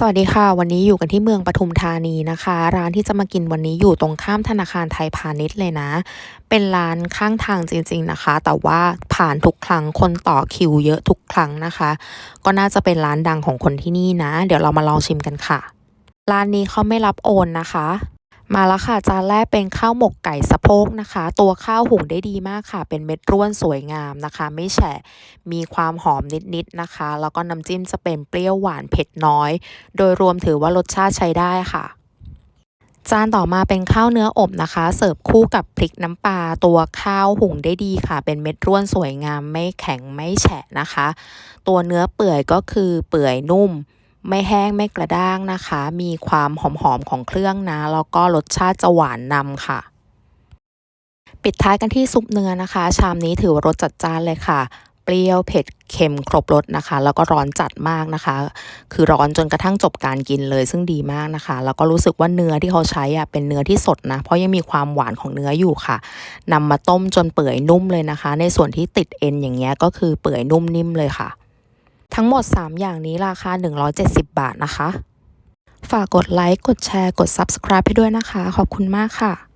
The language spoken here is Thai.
สวัสดีค่ะ วันนี้อยู่กันที่เมืองปทุมธานีนะคะ ร้านที่จะมากินวันนี้อยู่ตรงข้ามธนาคารไทยพาณิชย์เลยนะ เป็นร้านข้างทางจริง ๆนะคะ แต่ว่าผ่านทุกครั้งคนต่อคิวเยอะทุกครั้งนะคะ ก็น่าจะเป็นร้านดังของคนที่นี่นะ เดี๋ยวเรามาลองชิมกันค่ะ ร้านนี้เขาไม่รับโอนนะคะ มาแล้วค่ะจานแรกเป็นข้าวหมกไก่สะโพกนะคะ ตัวข้าวหุงได้ดีมากค่ะ เป็นเม็ดร่วนสวยงามนะคะ ไม่แฉะมีความหอมนิดๆนะคะ แล้วก็น้ำจิ้มจะเป็นเปรี้ยวหวานเผ็ดน้อย โดยรวมถือว่ารสชาติใช้ได้ค่ะจานต่อมาเป็นข้าวเนื้ออบนะคะ เสิร์ฟคู่กับพริกน้ำปลาตัวข้าวหุงได้ดีค่ะ เป็นเม็ดร่วนสวยงามไม่แข็งไม่แฉะนะคะ ตัวเนื้อเปื่อยก็คือเปื่อยนุ่ม ไม่แห้งไม่กระด้างนะคะ มีความหอมๆของเครื่องนะแล้วก็รสชาติจะหวานนำค่ะ ปิดท้ายกันที่ซุปเนื้อนะคะ ชามนี้ถือว่ารสจัดจ้านเลยค่ะเปรี้ยวเผ็ดเค็มครบรสนะคะ แล้วก็ร้อนจัดมากนะคะ คือร้อนจนกระทั่งจบการกินเลย ซึ่งดีมากนะคะ แล้วก็รู้สึกว่าเนื้อที่เขาใช้อะเป็นเนื้อที่สดนะ เพราะยังมีความหวานของเนื้ออยู่ค่ะนำมาต้มจนเปื่อยนุ่มเลยนะคะ ในส่วนที่ติดเอ็นอย่างเงี้ยก็คือเปื่อยนุ่มนิ่มเลยค่ะ ทั้งหมด 3 อย่างนี้ราคา 170 บาทนะคะ ฝากกดไลค์ กดแชร์ กด Subscribe ให้ด้วยนะคะ ขอบคุณมากค่ะ